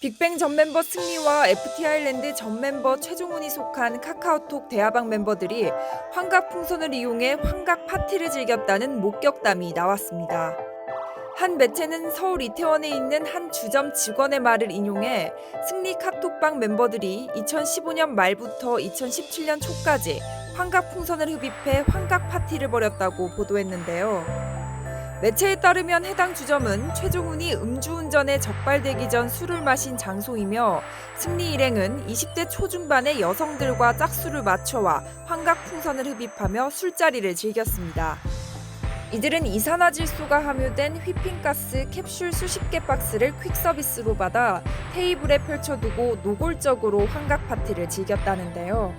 빅뱅 전 멤버 승리와 FT 아일랜드 전 멤버 최종훈이 속한 카카오톡 대화방 멤버들이 환각 풍선을 이용해 환각 파티를 즐겼다는 목격담이 나왔습니다. 한 매체는 서울 이태원에 있는 한 주점 직원의 말을 인용해 승리 카톡방 멤버들이 2015년 말부터 2017년 초까지 환각 풍선을 흡입해 환각 파티를 벌였다고 보도했는데요. 매체에 따르면 해당 주점은 최종훈이 음주운전에 적발되기 전 술을 마신 장소이며 승리 일행은 20대 초중반의 여성들과 짝수를 맞춰와 환각 풍선을 흡입하며 술자리를 즐겼습니다. 이들은 이산화질소가 함유된 휘핑가스 캡슐 수십 개 박스를 퀵서비스로 받아 테이블에 펼쳐두고 노골적으로 환각 파티를 즐겼다는데요.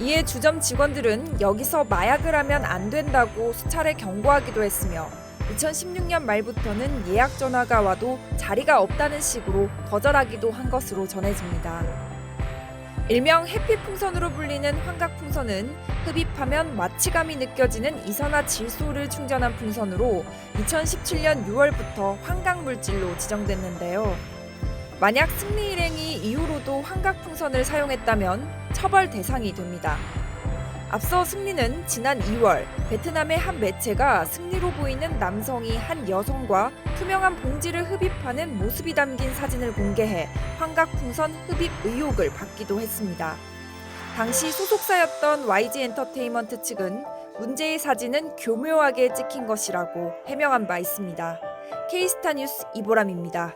이에 주점 직원들은 여기서 마약을 하면 안 된다고 수차례 경고하기도 했으며 2016년 말부터는 예약 전화가 와도 자리가 없다는 식으로 거절하기도 한 것으로 전해집니다. 일명 해피풍선으로 불리는 환각풍선은 흡입하면 마취감이 느껴지는 이산화 질소를 충전한 풍선으로 2017년 6월부터 환각물질로 지정됐는데요. 만약 승리 일행이 이후로도 환각풍선을 사용했다면 처벌 대상이 됩니다. 앞서 승리는 지난 2월 베트남의 한 매체가 승리로 보이는 남성이 한 여성과 투명한 봉지를 흡입하는 모습이 담긴 사진을 공개해 환각풍선 흡입 의혹을 받기도 했습니다. 당시 소속사였던 YG 엔터테인먼트 측은 문제의 사진은 교묘하게 찍힌 것이라고 해명한 바 있습니다. K스타 뉴스 이보람입니다.